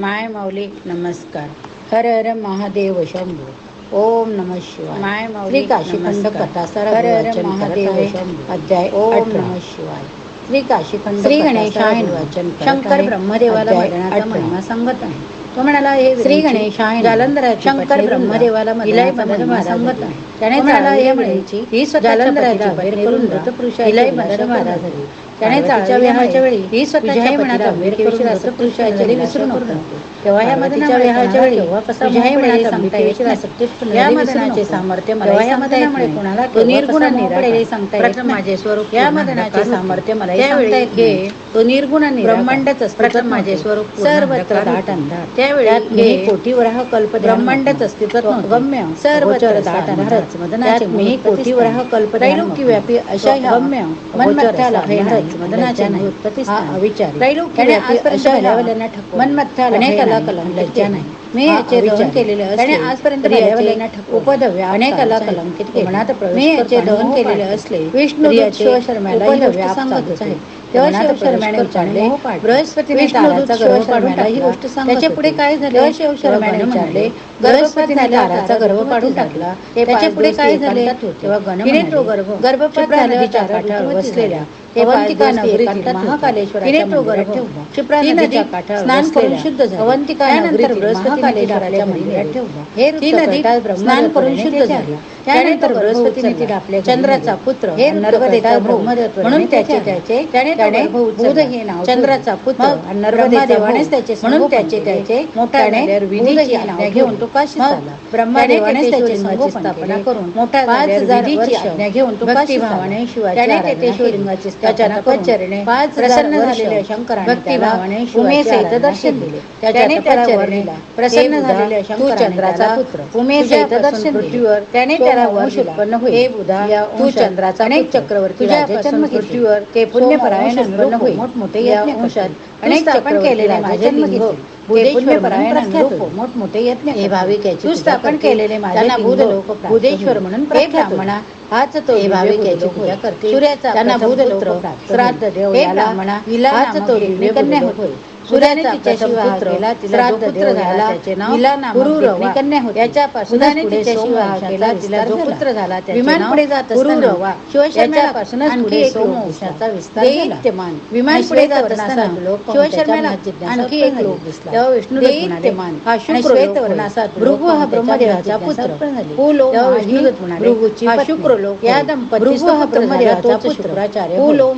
माय माऊली नमस्कार. हर हर महादेव शंभू. ओम नम शिवाय. माय माऊली काशीखंड कथा सर हर हर महादेव शंभू. अध्याय ओम नम शिवाय. श्री काशीखंड श्री गणेशाय वाचन शंकर ब्रह्मदेवाला महिमा सांगत आहे. तो म्हणाला हे श्री गणेशाय जालंधरा शंकर ब्रह्मदेवाला मदन सांगत आहे. त्याने म्हणाला हे म्हणायची ही जालंधराला बाहेर करून मृत पुरुषा इलाई मदन महाराज झाली. त्याने चाळच्या विवाहाच्या वेळी ही स्वतःच्या मनात बाहेर करून मृत पुरुषाच्या विसरू नको. तेव्हा या मदनाच्या विवाहाच्या वेळी कसा विजय म्हणायला सांगता येत नाही या मदनाचे सामर्थ्य मला या मदनामुळे कोणाला तो निर्गुण निराकडे सांगता येत माझे स्वरूप या मदनाचे सामर्थ्य मला तो निर्गुण ब्रह्मांडच प्रथम माझे स्वरूप सर्वत्र दाट अंधार. त्यावेळी हे कोटीवराह कल्प ब्रह्मांडच अस्तित्व गम्य सर्वत्र दाट अंधारच मदनाचे मी कोटीवराह कल्प त्रैलोक्य व्यापी अशा गम्य मनमथ्याला मदनाच्या नाही. उत्पत्ती अविचार त्रैलोक्य व्यापी अशा ह्यावाल्यांना ठकवून मनमथ्याला अनेकाला कलंकित नाही. मी याचे दहन केलेले असले आजपर्यंत उपदव्य अनेकाला कलंकित केले. मी याचे दहन केलेले असले विष्णू सांगतच आहे. तेव्हा विचारले गर्भ काढून टाकला ही गोष्ट सांग त्याच्या पुढे काय झाले? म्हणाले बृहस्पतीने ताराचा गर्भ काढून टाकला. त्याच्या पुढे काय झाले तेव्हा गण तो गर्भ गर्भपात झाल्याच्या बसलेल्या अवंतिका नदीच्या काठावर स्नान करून शुद्ध झाला. अवंतिका नंतर महाकालेश्वराच्या मंदिरात ठेवला. हे ती नदी स्नान करून शुद्ध झाला. त्यानंतर बृहस्पतीने तिला चंद्राचा पुत्र हे नर्मदेचा ब्रह्मदत्व म्हणून त्याचे त्याचे त्याने बुध हे नाव चंद्राचा पुत्र नर्मदेवानेच त्याचे म्हणून त्याचे त्याचे मोठ्याने विधीची आज्ञा घेऊन तो काशी झाला ब्रह्मदेवानेच त्याची स्थापना करून मोठा पाच विधीची आज्ञा घेऊन तो काशी भावाने शिवाच्या तेथे शिवलिंगाची त्याच्या तपश्चरणे पाच प्रसन्न झालेल्या शंकराने भक्तिभावाने उमेसहित दर्शन दिले. त्याला वर्णिला प्रसन्न झालेल्या शंकर चंद्राचा पुत्र. उमेसहित दर्शन पृथ्वीवर त्याने त्याला उत्पन्न होईल. हे बुधा तू चंद्राचा अनेक चक्रवर्ती जन्म पृथ्वीवर ते पुण्यपरायण उत्पन्न होईल. मोठमोठे या वंशात अनेक स्थापन केलेले माझे लिंग बुधेश्वर मोठमोठे यत्न हे भाविक याची तू स्थापन केलेले माझ्या बुधलोक बुधेश्वर म्हणून म्हणा हाच तो हे भाविक याची पूजा करते सूर्याचा त्यांना बुधलोक श्राद्ध देव याला म्हणा हाच तो कन्या होतो. सूर्याने तिच्याशी विवाह केला तिला जो पुत्र झाला त्याचे नाव हिला नाम कन्या होती. याच्यापासून तिच्याशी विवाह केला तिला जो पुत्र झाला विमान पुढे जात असताना शिवशर्मापासूनच पुढे सोमवंशाचा विस्तार झाला. विमान पुढे जात असताना शिवशर्माला आणखी एक लोक दिसला. तेव्हा विष्णू म्हणाले हा शुक्र वर्णाचा भृगु हा ब्रह्मदेवाचा पुत्र. पुलो विष्णुदत्त म्हणाले भृगुची हा शुक्र लोक या दंपती हा ब्रह्मदेवाचा पुत्र. शुक्राचार्य पुलो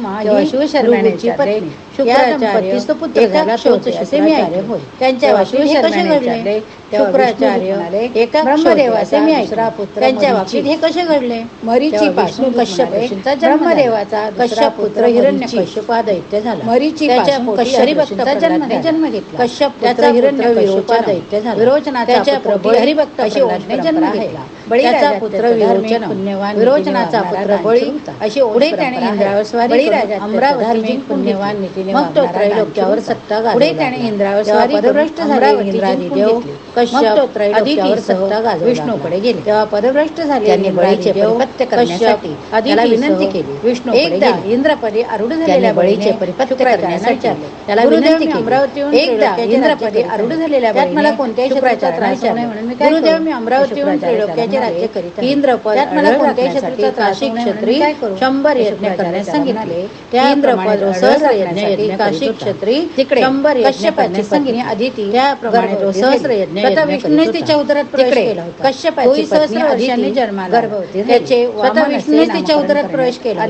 शिवशर्माने पत्नी शुक्राचार्य पुत्र झाला तोच असे मी ऐकले. त्यांच्या बाबतीत कसे घडले शुक्राचार्य एका ब्रह्मदेवाचा मी ऐकला. पुत्र त्यांच्या बाबतीत हे कसे घडले? मरीची पासून कश्यप ब्रह्मदेवाचा कश्यप पुत्र हिरण्य कश्यप दैत्य झाला. मरीची हरिभक्ताचा जन्म जन्म घेतला. कश्यप त्याचा हिरण्य हा दैत्य झाला विरोचनाचा पुत्र हरिभक्त अशी ओढणे जन्म घेतला. बळीचा पुत्र विरोचन पुण्यवान विरोचनाचा पुत्र बळी अशी पुढे त्याने इंद्रावर स्वारी अमरावती पुण्यवान नीतीने मग तो त्रैलोक्यावर सत्ता पुढे त्याने इंद्रावर स्वारी पदभ्रष्ट झाला इंद्रादी देव कश्यप त्रैलोक्यावर सत्ता विष्णूकडे गेले. तेव्हा पदभ्रष्ट झाले बळीचे परिपत्य करण्यासाठी त्याला विनंती केली. विष्णू एकदा इंद्रपदी आरूढ झालेल्या बळीचे परिपत्य करण्यासाठी त्याला विनंती केली. अमरावतीहून एकदा इंद्रपदी आरूढ झालेल्या त्यात मला कोणत्याही शुक्राचा त्रास होऊ नये म्हणून मी काय गुरुदेव मी अमरावतीहून त्रैलोक्याचे राज्य करीत इंद्रपद त्यात मला कोणत्याही शत्रूचा काशी क्षत्री शंभर यज्ञ करण्यास सांगितले. त्या इंद्रपद सहस्र यज्ञ काशी क्षत्री तिकडे शंभर कश्यपाची संगिनी आदिती त्याप्रमाणे तो सहस्र यज्ञ स्वतः विष्णूने तिच्या उदरात प्रवेश केला होता. कश्यपाची सहस्र वर्षांनी जन्माला गर्भवती त्याचे स्वतः विष्णूने तिच्या उदरात प्रवेश केला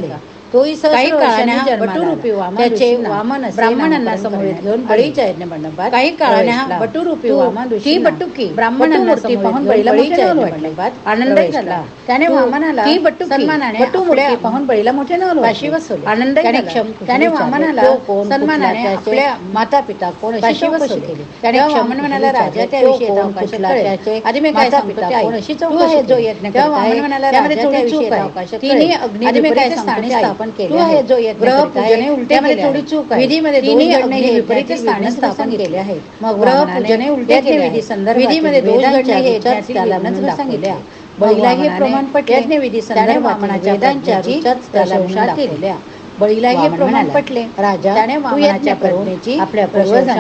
तोही काही काळाने बटुरूपी वामन त्याचे वामन ब्राह्मणांना समवेत घेऊन बळीच्या यज्ञ मंडपात काही काळाने बटुरूपी वामन ती बटुकी ब्राह्मणांना पाहून बळीला बळीच्या यज्ञ मंडपात आनंद झाला. त्याने वामनाला ती बटुकी सन्मानाने बटू मूर्ती पाहून बळीला मोठे नवल वाशी वसवली. आनंद त्याने क्षम त्याने वामनाला सन्मानाने आपल्या माता पिता कोण अशी चौकशी केली. त्याने वामन म्हणाला राजा त्याविषयी अवकाश त्याचे? आधी मी काय सांगतो कोण अशी चौकशी जो यज्ञ वामन म्हणाला त्यामध्ये थोडी चूक आहे. तिने काय सांगतो स्थापन केले आहे जो उलट्यामध्ये थोडी चूक आहे. विधीमध्ये दोन्ही विपरीत स्थाने स्थापन केले आहे मग विधी संदर्भ विधीमध्ये सांगितले बळीला हे यज्ञ विधी संदर्भ वेदांच्या त्याला केलेल्या बळीला हे प्रमाण पटले राजा त्याने वामनाच्या पत्नीची आपल्या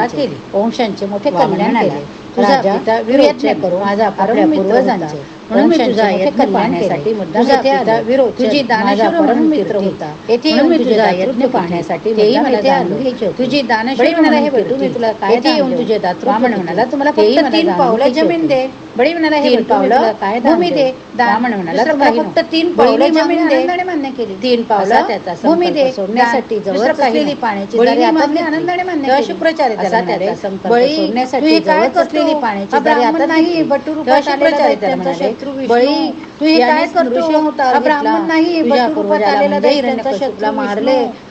केली. वंशांचे मोठे कल्याण आले राजा विरोध करून माझा आपल्या पूर्वजांचे म्हणून मी तुझा जमीन दे. पावलं काय भूमी तीन पावलं जमीन दे. मान्य केली. तीन पावलं त्याचा भूमी दे. सोडण्यासाठी जवळ पाण्याची बळी आनंदाने मान्य शुक्रचार त्याचा त्याचा संकल्प सोडण्यासाठी जवळ नाही बटूर शुक्रचार पितृ बळी तू हे काय करतो? हा ब्राह्मण नाही हिरण्यकश्यपूला मारले.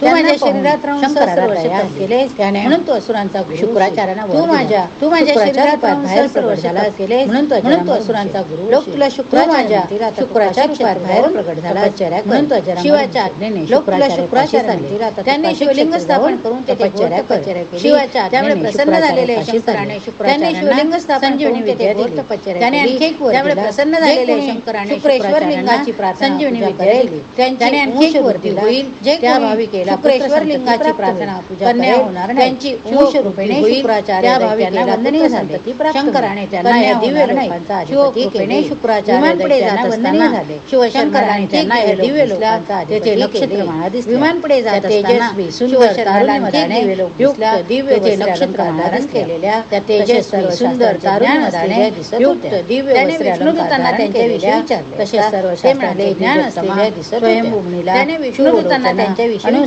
तू माझ्या शरीरात राहून सहस्र वर्ष तप केलेस म्हणून तू असुरांचा गुरु तू माझ्या तू माझ्या शरीरात राहून सहस्र वर्षाला केलेस म्हणून तू असुरांचा गुरु लोक तुला शुक्र शुक्राच्या रूपात बाहेर प्रगट झाला आचार्य म्हणून तो शिवाच्या आज्ञेने लोक तुला शुक्राचार्य त्यांनी शिवलिंग स्थापन करून ते आचार्य केले. शिवाच्या त्यामुळे प्रसन्न झालेले शंकराने. शुक्राने शिवलिंग स्थापन संजीवनी विद्या दिली त्याने आणखी एक त्यामुळे प्रसन्न झालेले शंकराने शुक्रेश्वर लिंगाची प्रार्थना संजीवनी विद्या दिली. आणखी एक वरती होईल जे त्या भावी केला शुक्रेश्वर लिंगाची प्रार्थना पूजा होणार त्यांची रूपेने शुक्राचार्य वंदनीय झाले. शंकराने त्यांना दिव्य लोकांचा वंदनीय झाले. शिवशंकराने त्यांना दिव्य लोकांचा त्याचे नक्षत्र म्हणा दिसले विमान पुढे जात तेजस्वी सुंदर दिव्य नक्षत्र धारण केलेल्या त्या तेजस्वी सुंदर दिव्य त्यांच्याविषयी विचारले तसे सर्व ते ज्ञान असलेल्या दिसत स्वयंभूमीला त्याने त्यांच्याविषयी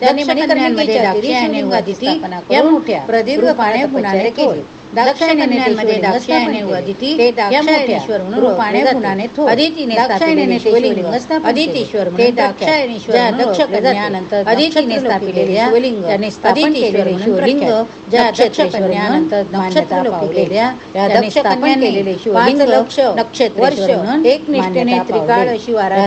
त्यांनी मणिकर्णिकेच्या उदिती स्थापना या मोठ्या प्रदीर्घ पुनाने थोर. केली दाक्षायणी ते दाक्षायणेश्वर म्हणून रूपाने. अदितीने दाक्षायणीने शिवलिंग अदितीश्वर ते दाक्षायणीश्वर दक्ष. कन्यानंतर अदितीने स्थापिलेले शिवलिंग त्यांनी स्थापन केलेले शिवलिंग. ज्या दक्ष कन्यानंतर मान्यता पावलेल्या. त्या दक्ष केलेले शिवलिंग लक्ष वर्ष एक निष्ठेने त्रिकाळ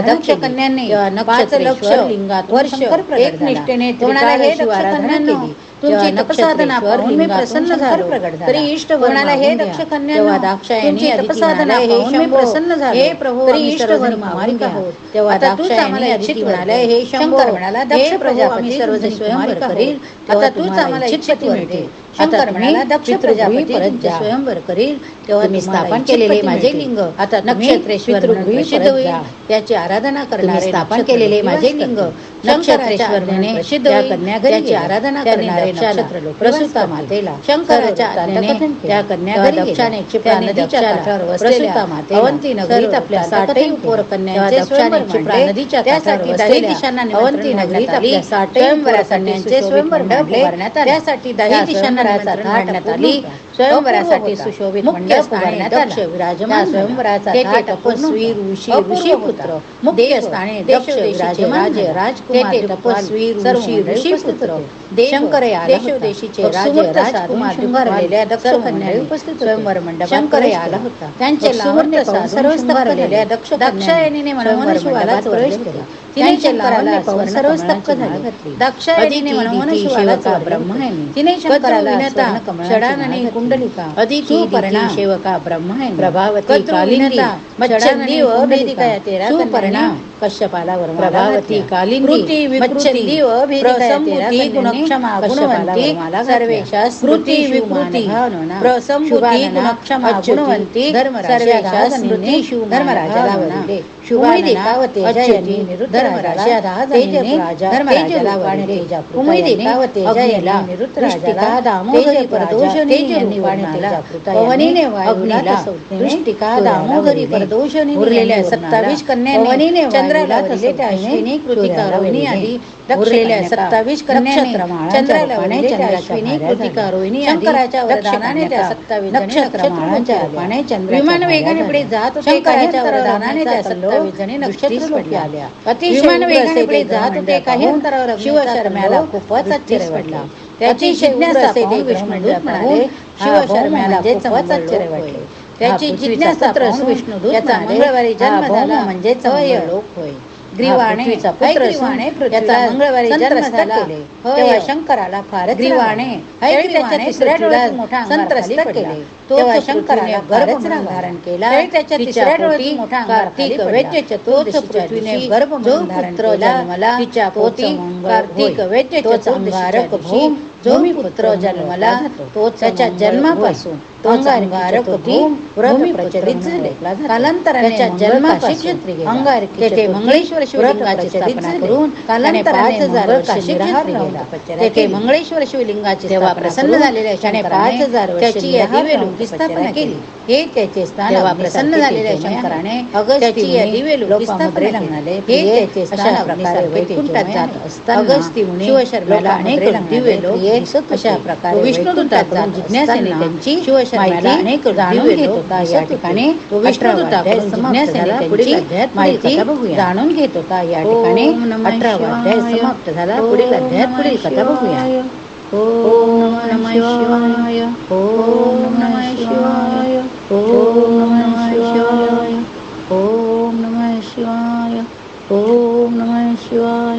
दक्ष. कन्यांनी पाच नक्षत्रेश्वर लक्ष लिंगातून वर्ष एक. निष्ठेने त्रिकाळ केली. तुमची तेव्हा तपसाधना नक्षत्रेश्वर पाहून मी लिंगातून प्रसन्न शंकर झालो प्रगट झाला. तरी इष्ट वर कोणाला हे. दक्ष तेव्हा दाक्षायणी तपसाधना हे शंभो, प्रसन्न झालो. हे प्रभू तरी इष्ट सर्वजण वर मागून मागून घ्या. घ्या. तेव्हा दाक्षायणी हे शंकर म्हणाला दक्ष प्रजापती सर्वजण स्वयंवर करील आता तूच आम्हाला इच्छित मिळते आता तुम्ही दक्ष पितृ प्रजापती गृही परत जा. स्वयंवर करील तेव्हा तुम्हाला स्थापन केलेले माझे. लिंग आता नक्षत्रेश्वर प्रसिद्ध होईल. याची आराधना करणारे स्थापन नक्षत्र केलेले माझे लिंग. नक्षत्रेश्वर आज्ञेने प्रसिद्ध. कन्या गेल्या. आराधना करणारे नक्षत्र लोक प्रसूता मातेला. शंकराच्या कथन त्या. कन्या गेल्या. दक्षाने क्षिप्रा नदीच्या काठावर प्रसूता बसलेल्या मातेला अवंती नगरीत आपल्या साठही तेव्हा स्वयंवर दक्षाने क्षिप्रा. नदीच्या त्यासाठी दही दिशांना अवंती नगरीत आपल्या. साठही पोरकन्यांचे सुशोभित स्वयंवर. त्यासाठी दही दिशांना घालण्यात अपूर्ण आली. स्वयंवरासाठी. सुशोभित मंडप उभारण्यात दक्ष. विराजमान. स्वयंवराचा तपस्वी ऋषी. ऋषीपुत्र मुख्य स्थानी दक्ष विराजमान. राजकुमार, तपस्वी ऋषी ऋषीपुत्र शंकर राजे, राजकुमार, दक्ष उपस्थित. स्वयंवर शंकर आला. होता. त्यांचे लावण्य. दक्ष दाक्षायणीने शिवाला तिने शंकराला झाले. दाक्षायणीने शिवाला. तिने कमळाची कुंडलिका अदिती, शिवका ब्रह्म. प्रभावती, कालिंदी, मच्छंदी व तेरा सुपर्णा, कश्यपाला प्रभावती. कालिंदी, मच्छंदी प्रसंभूती, गुणक्षमा, गुणवंती. सर्वेशा, स्मृती, विकृती, प्रसंभूती, गुणक्षमा, गुणवंती, सर्वेशा, स्मृती, धर्मराजाला धर्मराजा, तेजा दृष्टिका, दामोदरी पवनीने वायुला दृष्टिका, दामोदरी उरलेल्या सत्तावीस पवनीने चंद्राला वरले त्या अश्विनी सत्तावीस नक्षत्रमाळांच्या चंद्राला त्या अश्विनी आदी शंकराच्या वरदानाने त्या सत्तावीस रूपाने चंद्राच्या विमान वेगाने पुढे. जात होते काही शंकराच्या अंतरावर वरदानाने त्या सत्तावीस जणी नक्षत्ररूपी दृष्टीस आल्या. विमान वेगाने पुढे जात होते काही अंतरावर शिवशर्म्याला कल्लोळ खूपच दृष्टीस आश्चर्य पडला. वाटले. त्याची ते पाहून विष्णुदूत म्हणाले शिवशर्म्याला खूपच आश्चर्य म्हणजे वाटले. त्याची जिज्ञासा विष्णुदूत याचा मंगळवारी जन्म झाला म्हणजे लोक होय ग्रीवाणे ग्रीवाणे याचा मंगळवारी जन्म झाला. तेव्हा शंकराला ग्रीवाणे त्याच्या तिसऱ्या डोळ्यात मोठा संत्रस्त. केले. तेव्हा शंकराला धारण केला त्याच्या तिसऱ्या डोळ्यात मोठा कार्तिक. वैद्य पृथ्वीने गर्भ पुत्र. जन्मला तिच्या मंगळ कार्तिक. वैद्य भूम जो जो पुत्र जन्मला तोच त्याच्या. जन्मापासून तोच अंगारकी चतुर्थी व्रत प्रचलित झाले. कालांतराने जन्मापासून क्षेत्री. अंगारकी तेथे मंगळेश्वर शिवलिंगाची स्थापना. करून कालांतराने हजार काशी. गेला. तेथे. मंगळेश्वर शिवलिंगाची तेव्हा प्रसन्न झालेल्या त्याने पाच हजार त्याची स्थापना केली. हे त्याचे स्थान तेव्हा प्रसन्न झालेल्या. शंकराने त्याची स्थापना म्हणाले. हे हे त्याचे स्थान अशा प्रकारे वैकुंठात जात. असताना मुनी शिवशर्माला अनेक प्रिये, दिसत अशा होते. जाणून घेत होता या ठिकाणी समाप्त झाला. पुढील अध्यायात पुढील कथा बघूया. ओम नम शिवाय. ओम नम शिवाय. ओम नम शिवाय. ओम नम शिवाय. ओम नम शिवाय.